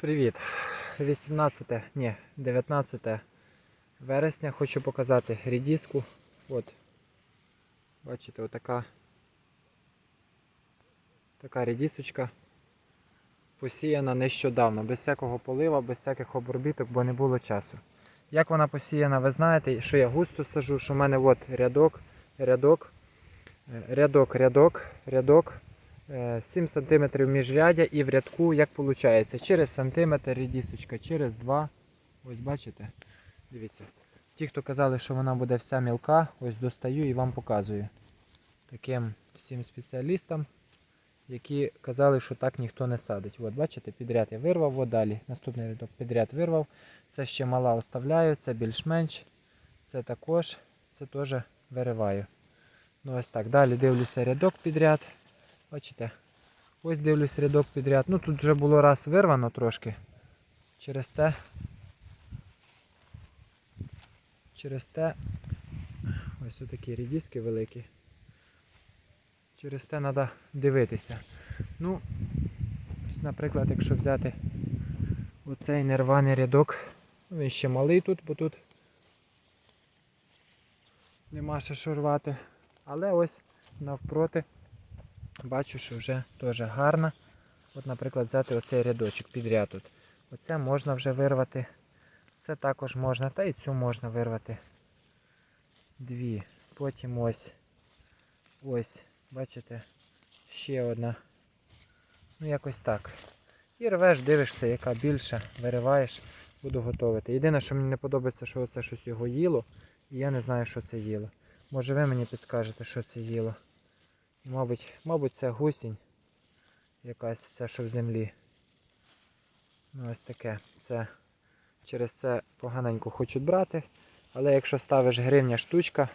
Привіт! 18, ні, 19 вересня. Хочу показати рідіску. От. Бачите, отака така рідісочка. Посіяна нещодавно, без всякого полива, без всяких обробіток, бо не було часу. Як вона посіяна, ви знаєте, що я густо сажу, що в мене от рядок, рядок, е, рядок, рядок, рядок. Е, 7 см міжрядя і в рядку, як виходить, через сантиметр рідісочка, через 2. Ось бачите? Дивіться. Ті, хто казали, що вона буде вся мілка, ось достаю і вам показую. Таким всім спеціалістам, які казали, що так ніхто не садить. От бачите, підряд я вирвав, от далі. Наступний рядок підряд вирвав. Це ще мала оставляю, це більш-менш. Це також, це теж вириваю. Ну ось так. Далі дивлюся рядок підряд. Бачите? Ось дивлюсь рядок підряд. Ну тут вже було раз вирвано трошки. Через те. Через те. Ось такі рідіски великі. Через те треба дивитися. Ну, ось, наприклад, якщо взяти оцей нерваний рядок, ну, він ще малий тут, бо тут нема ще що рвати. Але ось навпроти бачу, що вже теж гарна. От, наприклад, взяти оцей рядочок підряд тут. Оце можна вже вирвати. Це також можна, та і цю можна вирвати. Дві. Потім ось. Ось, бачите, ще одна. Ну, якось так. І рвеш, дивишся, яка більша, вириваєш, буду готувати. Єдине, що мені не подобається, що це щось його їло, і я не знаю, що це їло. Може ви мені підскажете, що це їло. Мабуть, мабуть, це гусінь. Якась це, що в землі. Ну, ось таке. Це через це поганенько хочуть брати. Але якщо ставиш гривня штучка,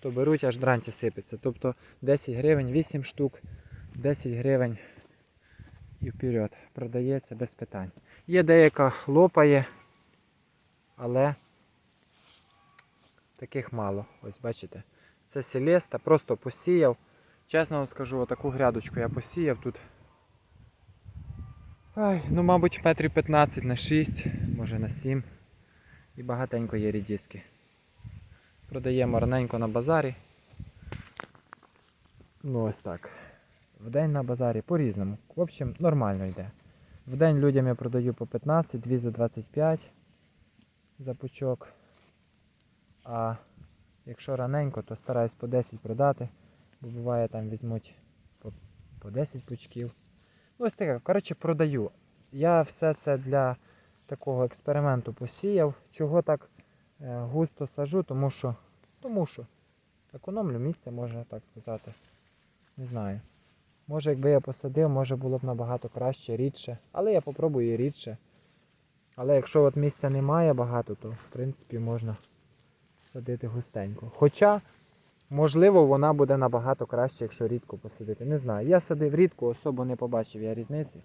то беруть аж дранті сипеться. Тобто 10 гривень 8 штук, 10 гривень і вперед. Продається без питань. Є деяка лопає, але таких мало. Ось бачите. Це селеста, просто посіяв. Чесно вам скажу, отаку грядочку я посіяв тут. Ай, ну, мабуть, метрів 15 на 6, може на 7. І багатенько є рідіски. Продаємо раненько на базарі. Ну ось так. Вдень на базарі по-різному. В общем, нормально йде. Вдень людям я продаю по 15, 2 за 25 за пучок. А якщо раненько, то стараюсь по 10 продати. Бо буває там візьмуть по, по 10 пучків. Ну, ось таке, коротше, продаю. Я все це для такого експерименту посіяв. Чого так е, густо сажу, тому що, тому що економлю місце, можна так сказати. Не знаю. Може, якби я посадив, може було б набагато краще, рідше. Але я попробую і рідше. Але якщо от місця немає багато, то в принципі можна садити густенько. Хоча, можливо, вона буде набагато краще, якщо рідко посадити. Не знаю. Я садив рідко, особо не побачив я різниці.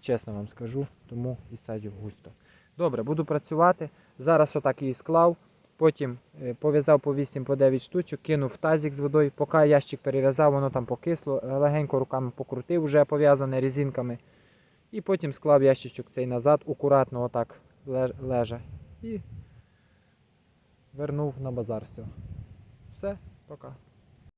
Чесно вам скажу, тому і садю густо. Добре, буду працювати. Зараз отак її склав. Потім е, пов'язав по 8 по 9 штучок, кинув в тазик з водою, поки ящик перев'язав, воно там покисло, е, легенько руками покрутив, вже пов'язане резинками. І потім склав ящичок цей назад, акуратно отак леж- лежа. І вернув на базар все. Все, пока.